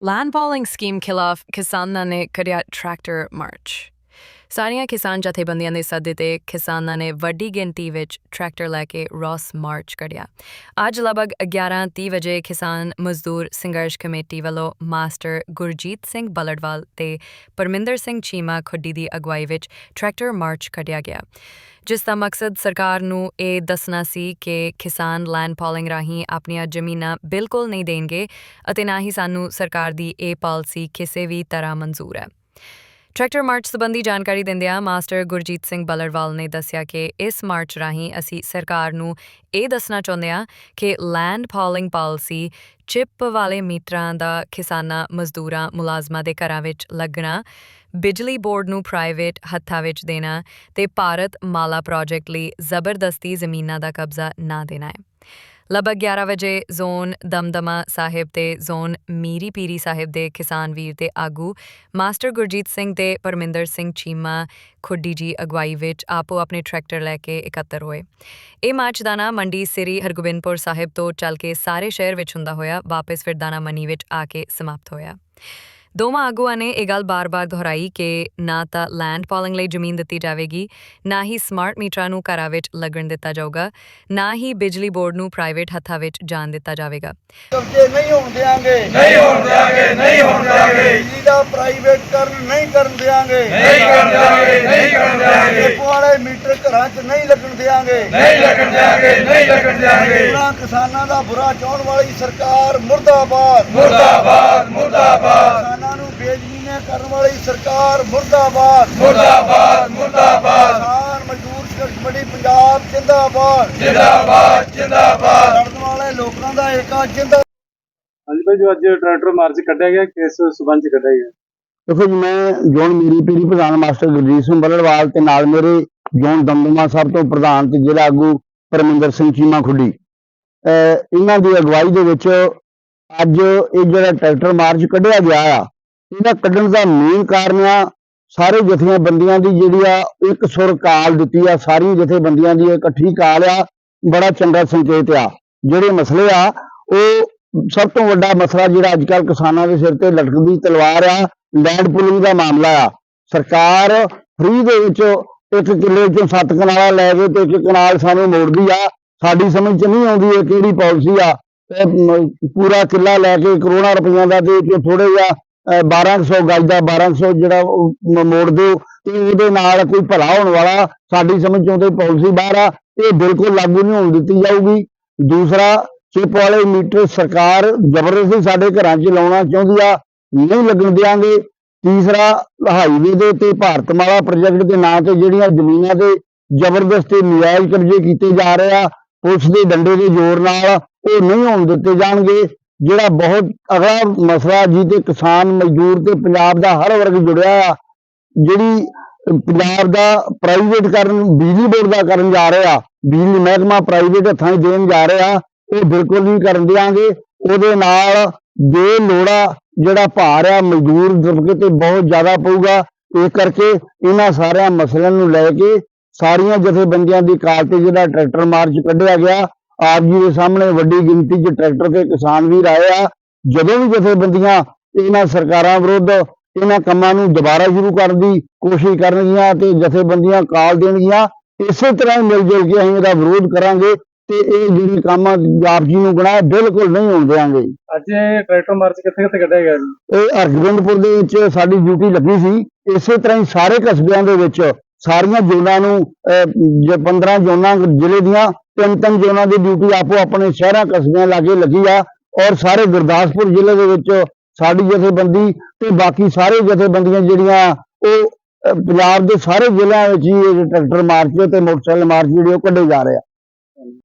Landballing scheme kill off Kasanna Korea Tractor March. ਸਾਰੀਆਂ ਕਿਸਾਨ ਜਥੇਬੰਦੀਆਂ ਦੇ ਸੱਦੇ ਤੇ ਕਿਸਾਨਾਂ ਨੇ ਵੱਡੀ ਗਿਣਤੀ ਵਿੱਚ ਟਰੈਕਟਰ ਲੈ ਕੇ ਰੋਸ ਮਾਰਚ ਕੱਢਿਆ। ਅੱਜ ਲਗਭਗ 11:30 ਵਜੇ ਕਿਸਾਨ ਮਜ਼ਦੂਰ ਸੰਘਰਸ਼ ਕਮੇਟੀ ਵੱਲੋਂ ਮਾਸਟਰ ਗੁਰਜੀਤ ਸਿੰਘ ਬਲੜਵਾਲ ਤੇ ਪਰਮਿੰਦਰ ਸਿੰਘ ਚੀਮਾ ਖੁੱਡੀ ਦੀ ਅਗਵਾਈ ਵਿੱਚ ਟਰੈਕਟਰ ਮਾਰਚ ਕੱਢਿਆ ਗਿਆ। ਜਿਸ ਦਾ ਮਕਸਦ ਸਰਕਾਰ ਨੂੰ ਇਹ ਦੱਸਣਾ ਸੀ ਕਿ ਕਿਸਾਨ ਲੈਂਡ ਪੋਲਿੰਗ ਰਾਹੀਂ ਆਪਣੀਆਂ ਜ਼ਮੀਨਾਂ ਬਿਲਕੁਲ ਨਹੀਂ ਦੇਣਗੇ ਅਤੇ ਨਾ ਹੀ ਸਾਨੂੰ ਸਰਕਾਰ ਦੀ ਇਹ ਪਾਲਿਸੀ ਕਿਸੇ ਵੀ ਤਰ੍ਹਾਂ ਮਨਜ਼ੂਰ ਹੈ। ਟਰੈਕਟਰ ਮਾਰਚ ਸੰਬੰਧੀ ਜਾਣਕਾਰੀ ਦਿੰਦਿਆਂ ਮਾਸਟਰ ਗੁਰਜੀਤ ਸਿੰਘ ਬਲਰਵਾਲ ਨੇ ਦੱਸਿਆ ਕਿ ਇਸ ਮਾਰਚ ਰਾਹੀਂ ਅਸੀਂ ਸਰਕਾਰ ਨੂੰ ਇਹ ਦੱਸਣਾ ਚਾਹੁੰਦੇ ਹਾਂ ਕਿ ਲੈਂਡ ਪੋਲਿੰਗ ਪਾਲਿਸੀ ਚਿਪ ਵਾਲੇ ਮੀਟਰਾਂ ਦਾ ਕਿਸਾਨਾਂ, ਮਜ਼ਦੂਰਾਂ, ਮੁਲਾਜ਼ਮਾਂ ਦੇ ਘਰਾਂ ਵਿੱਚ ਲੱਗਣਾ, ਬਿਜਲੀ ਬੋਰਡ ਨੂੰ ਪ੍ਰਾਈਵੇਟ ਹੱਥਾਂ ਵਿੱਚ ਦੇਣਾ ਤੇ ਭਾਰਤ ਮਾਲਾ ਪ੍ਰੋਜੈਕਟ ਲਈ ਜ਼ਬਰਦਸਤੀ ਜ਼ਮੀਨਾਂ ਦਾ ਕਬਜ਼ਾ ਨਾ ਦੇਣਾ ਹੈ। ਲਗਭਗ 11 ਵਜੇ ਜ਼ੋਨ ਦਮਦਮਾ ਸਾਹਿਬ ਤੇ ਜ਼ੋਨ ਮੀਰੀ ਪੀਰੀ ਸਾਹਿਬ ਦੇ ਕਿਸਾਨ ਵੀਰ ਤੇ ਆਗੂ ਮਾਸਟਰ ਗੁਰਜੀਤ ਸਿੰਘ ਤੇ ਪਰਮਿੰਦਰ ਸਿੰਘ ਚੀਮਾ ਖੁੱਡੀ ਜੀ ਅਗਵਾਈ ਵਿੱਚ ਆਪੋ ਆਪਣੇ ਟਰੈਕਟਰ ਲੈ ਕੇ ਇਕੱਤਰ ਹੋਏ। ਇਹ ਮਾਰਚ ਦਾਣਾ ਮੰਡੀ ਸ੍ਰੀ ਹਰਗੋਬਿੰਦਪੁਰ ਸਾਹਿਬ ਤੋਂ ਚੱਲ ਕੇ ਸਾਰੇ ਸ਼ਹਿਰ ਵਿੱਚ ਹੁੰਦਾ ਹੋਇਆ, ਵਾਪਸ ਫਿਰ ਦਾਣਾ ਮਨੀ ਵਿੱਚ ਆ ਕੇ ਸਮਾਪਤ ਹੋਇਆ। ਦੋਵਾਂ ਆਗੂਆਂ ਨੇ ਇਹ ਗੱਲ ਬਾਰ-ਬਾਰ ਦੁਹਰਾਈ ਕਿ ਨਾ ਤਾਂ ਲੈਂਡ ਪੋਲਿੰਗ ਲਈ ਜ਼ਮੀਨ ਦਿੱਤੀ ਜਾਵੇਗੀ ਨਾ ਹੀ ਸਮਾਰਟ ਮੀਟਰਾਂ ਨੂੰ ਘਰਾਂ ਵਿੱਚ ਲੱਗਣ ਦਿੱਤਾ ਜਾਊਗਾ ਨਾ ਹੀ ਬਿਜਲੀ ਬੋਰਡ ਨੂੰ ਪ੍ਰਾਈਵੇਟ ਹੱਥਾਂ ਵਿੱਚ ਜਾਣ ਦਿੱਤਾ ਜਾਵੇਗਾ। ਕਬਜ਼ੇ ਨਹੀਂ ਹੋਣ ਦੇਾਂਗੇ ਨਹੀਂ ਹੋਣ ਦਿਆਂਗੇ ਨਹੀਂ ਹੋਣ ਦਿਆਂਗੇ। ਬਿਜਲੀ ਦਾ ਪ੍ਰਾਈਵੇਟ ਕਰਨ ਨਹੀਂ ਕਰਨ ਦੇਾਂਗੇ ਨਹੀਂ ਕਰਨ ਦਿਆਂਗੇ ਨਹੀਂ ਕਰਨ ਦਿਆਂਗੇ। ਟਿੱਪ ਵਾਲੇ ਮੀਟਰ ਘਰਾਂ 'ਚ ਨਹੀਂ ਲੱਗਣ ਦੇਾਂਗੇ ਨਹੀਂ ਲੱਗਣ ਦਿਆਂਗੇ ਨਹੀਂ ਲੱਗਣ ਦਿਆਂਗੇ। ਉਹਨਾਂ ਕਿਸਾਨਾਂ ਦਾ ਬੁਰਾ ਚਾਹਣ ਵਾਲੀ ਸਰਕਾਰ ਮੁਰਦਾਬਾਦ। ਮੁਰਦਾਬਾਦ ਮੁਰਦਾਬਾਦ। ਕਰਨ ਵਾਲੀ ਸਰਕਾਰ ਮੁਰਦਾਬਾਦ। ਮੁਰਦਾਬਾਦ ਮੁਰਦਾਬਾਦ। ਕਿਸਾਨ ਮਜ਼ਦੂਰ ਸੰਘਰਸ਼ ਕਮੇਟੀ ਪੰਜਾਬ ਜਿੰਦਾਬਾਦ। ਜਿੰਦਾਬਾਦ ਜਿੰਦਾਬਾਦ। ਲੜਨ ਵਾਲੇ ਲੋਕਾਂ ਦਾ ਏਕਾ ਜਿੰਦਾ ਹਾਂਜੀ ਭਾਈ ਜੋ ਅੱਜ ਟਰੈਕਟਰ ਮਾਰਚ ਕੱਢਿਆ ਗਿਆ ਕਿਸ ਸਬੰਧ ਚ ਕੱਢਿਆ ਗਿਆ? ਦੇਖੋ ਜੀ ਮੈਂ ਜੋਨ ਮੀਰੀ ਪੀਰੀ ਪ੍ਰਧਾਨ ਮਾਸਟਰ ਗੁਰਜੀਤ ਸਿੰਘ ਬੱਲੜਵਾਲ ਤੇ ਨਾਲ ਮੇਰੇ ਜੋਨ ਦਮਦਮਾ ਸਾਹਿਬ ਤੋਂ ਪ੍ਰਧਾਨ ਤੇ ਜ਼ਿਲ੍ਹਾ ਆਗੂ ਪਰਮਿੰਦਰ ਸਿੰਘ ਚੀਮਾ ਖੁੱਡੀ। ਇਹਨਾਂ ਦੀ ਅਗਵਾਈ ਦੇ ਵਿੱਚ ਅੱਜ ਇਹ ਜਿਹੜਾ ਟਰੈਕਟਰ ਮਾਰਚ ਕੱਢਿਆ ਗਿਆ ਆ ਇਹਦਾ ਕੱਢਣ ਦਾ ਮੇਨ ਕਾਰਨ ਆ, ਸਾਰੇ ਜਥੇਬੰਦੀਆਂ ਦੀ ਜਿਹੜੀ ਆ, ਇੱਕ ਸੁਰ ਕਾਲ ਦਿੱਤੀ ਆ, ਸਾਰੀਆਂ ਜਥੇਬੰਦੀਆਂ ਦੀ ਇਕੱਠੀ ਕਾਲ ਆ, ਬੜਾ ਚੰਗਾ ਸੰਕੇਤ ਆ। ਜਿਹੜੇ ਮਸਲੇ ਆ, ਉਹ ਸਭ ਤੋਂ ਵੱਡਾ ਮਸਲਾ ਜਿਹੜਾ ਅੱਜ ਕੱਲ੍ਹ ਕਿਸਾਨਾਂ ਦੇ ਸਿਰ ਤੇ ਲਟਕਦੀ ਤਲਵਾਰ ਆ, ਲੈਂਡ ਪੂਲਿੰਗ ਦਾ ਮਾਮਲਾ ਆ। ਸਰਕਾਰ ਫ੍ਰੀ ਦੇ ਵਿੱਚ ਇੱਕ ਕਿੱਲੇ ਚੋਂ ਸੱਤ ਕਨਾਲਾਂ ਲੈ ਕੇ ਤੇ ਇੱਕ ਕਨਾਲ ਸਾਨੂੰ ਮੋੜਦੀ ਆ। ਸਾਡੀ ਸਮਝ ਚ ਨਹੀਂ ਆਉਂਦੀ ਇਹ ਕਿਹੜੀ ਪਾਲਿਸੀ ਆ। ਪੂਰਾ ਕਿੱਲਾ ਲੈ ਕੇ ਕਰੋੜਾਂ ਰੁਪਈਆ ਦਾ ਤੇ ਕਿ ਥੋੜੇ ਜਿਹਾ 1200 ਗਜ ਦਾ 1200 ਜਿਹੜਾ ਮੋੜ ਦਿਓ ਤੇ ਉਹਦੇ ਨਾਲ ਕੋਈ ਭਲਾ ਹੋਣ ਵਾਲਾ ਸਾਡੀ ਸਮਝ ਚੋਂ ਤੇ ਪਾਲਿਸੀ ਬਾਹਰ ਆ, ਇਹ ਬਿਲਕੁਲ ਲਾਗੂ ਨਹੀਂ ਹੋਣ ਦਿੱਤੀ ਜਾਊਗੀ। ਦੂਸਰਾ, ਚਿਪ ਵਾਲੇ ਮੀਟਰ ਸਰਕਾਰ ਜ਼ਬਰਦਸਤੀ ਸਾਡੇ ਘਰਾਂ 'ਚ ਲਾਉਣਾ ਚਾਹੁੰਦੀ ਆ, ਨਹੀਂ ਲੱਗਣ ਦਿਆਂਗੇ। ਤੀਸਰਾ, ਹਾਈਵੇ ਦੇ ਤੇ ਭਾਰਤ ਮਾਲਾ ਪ੍ਰੋਜੈਕਟ ਦੇ ਨਾਂ ਤੇ ਜਿਹੜੀਆਂ ਜ਼ਮੀਨਾਂ ਤੇ ਜ਼ਬਰਦਸਤੀ ਨਜਾਇਜ਼ ਕਬਜ਼ੇ ਕੀਤੇ ਜਾ ਰਹੇ ਆ, ਪੁਲਿਸ ਦੇ ਡੰਡੇ ਦੇ ਜ਼ੋਰ ਨਾਲ ਉਹ ਨਹੀਂ ਹੋਣ ਦਿੱਤੇ ਜਾਣਗੇ। ਜਿਹੜਾ ਬਹੁਤ ਅਗਲਾ ਮਸਲਾ ਜਿਹਦੇ ਕਿਸਾਨ ਮਜ਼ਦੂਰ ਤੇ ਪੰਜਾਬ ਦਾ ਹਰ ਵਰਗ ਜੁੜਿਆ ਆ, ਜਿਹੜੀ ਪੰਜਾਬ ਦਾ ਪ੍ਰਾਈਵੇਟ ਕਰਨ, ਬਿਜਲੀ ਬੋਰਡ ਦਾ ਕਰਨ ਜਾ ਰਿਹਾ, ਬਿਜਲੀ ਮਹਿਕਮਾ ਪ੍ਰਾਈਵੇਟ ਹੱਥਾਂ 'ਚ ਦੇਣ ਜਾ ਰਿਹਾ, ਉਹ ਬਿਲਕੁਲ ਨਹੀਂ ਕਰਨ ਦਿਆਂਗੇ। ਉਹਦੇ ਨਾਲ ਜੇ ਲੋੜਾ ਜਿਹੜਾ ਭਾਰ ਆ, ਮਜ਼ਦੂਰ ਦਬਕੇ ਤੇ ਬਹੁਤ ਜ਼ਿਆਦਾ ਪਊਗਾ। ਇਸ ਕਰਕੇ ਇਹਨਾਂ ਸਾਰਿਆਂ ਮਸਲਿਆਂ ਨੂੰ ਲੈ ਕੇ ਸਾਰੀਆਂ ਜਥੇਬੰਦੀਆਂ ਦੀ ਕਾਲ ਤੇ ਜਿਹੜਾ ਟਰੈਕਟਰ ਮਾਰਚ ਕੱਢਿਆ ਗਿਆ ਆਪ ਜੀ ਦੇ ਸਾਹਮਣੇ ਵੱਡੀ ਗਿਣਤੀ 'ਚ ਟਰੈਕਟਰ ਤੇ ਕਿਸਾਨ ਵੀਰ ਆਏ ਆ। ਜਦੋਂ ਵੀ ਜਥੇਬੰਦੀਆਂ ਇਹਨਾਂ ਸਰਕਾਰਾਂ ਵਿਰੁੱਧ ਇਹਨਾਂ ਕੰਮਾਂ ਨੂੰ ਦੁਬਾਰਾ ਸ਼ੁਰੂ ਕਰਨ ਦੀ ਕੋਸ਼ਿਸ਼ ਕਰਨਗੀਆਂ ਤੇ ਜਥੇਬੰਦੀਆਂ ਕਾਲ ਦੇਣਗੀਆਂ ਇਸੇ ਤਰ੍ਹਾਂ ਮਿਲ ਜੁਲ ਕੇ ਅਸੀਂ ਇਹਦਾ ਵਿਰੋਧ ਕਰਾਂਗੇ ਤੇ ਇਹ ਜਿਹੜੇ ਕੰਮ ਆਪ ਜੀ ਨੂੰ ਗਣਾਏ ਬਿਲਕੁਲ ਨਹੀਂ ਹੋਣ ਦੇਵਾਂਗੇ ਅੱਜ ਇਹ ਟਰੈਕਟਰ ਮਾਰਚ ਕਿੱਥੇ ਕਿੱਥੇ ਕੱਢਿਆ ਗਿਆ ਜੀ? ਇਹ ਹਰਗੋਬਿੰਦਪੁਰ ਦੇ ਵਿੱਚ ਸਾਡੀ ਡਿਊਟੀ ਲੱਗੀ ਸੀ। ਇਸੇ ਤਰ੍ਹਾਂ ਹੀ ਸਾਰੇ ਕਸਬਿਆਂ ਦੇ ਵਿੱਚ ਸਾਰੀਆਂ ਜ਼ੋਨਾਂ ਨੂੰ ਅਹ, ਜੇ 15 ਜ਼ੋਨਾਂ ਜ਼ਿਲ੍ਹੇ ਦੀਆਂ ਤਿੰਨ ਤਿੰਨ ਜ਼ੋਨਾਂ ਦੀ ਡਿਊਟੀ ਆਪੋ ਆਪਣੇ ਸ਼ਹਿਰਾਂ ਕਸਬਿਆਂ ਲਾਗੇ ਲੱਗੀ ਆ ਔਰ ਸਾਰੇ ਗੁਰਦਾਸਪੁਰ ਜ਼ਿਲ੍ਹੇ ਦੇ ਵਿੱਚ ਸਾਡੀ ਜਥੇਬੰਦੀ ਤੇ ਬਾਕੀ ਸਾਰੇ ਜਥੇਬੰਦੀਆਂ ਜਿਹੜੀਆਂ ਉਹ ਪੰਜਾਬ ਦੇ ਸਾਰੇ ਜ਼ਿਲ੍ਹਿਆਂ ਵਿੱਚ ਹੀ ਇਹ ਟਰੈਕਟਰ ਮਾਰਚ ਤੇ ਮੋਟਰਸਾਈਕਲ ਮਾਰਚ ਜਿਹੜੇ ਉਹ ਕੱਢੇ ਜਾ ਰਹੇ ਆ।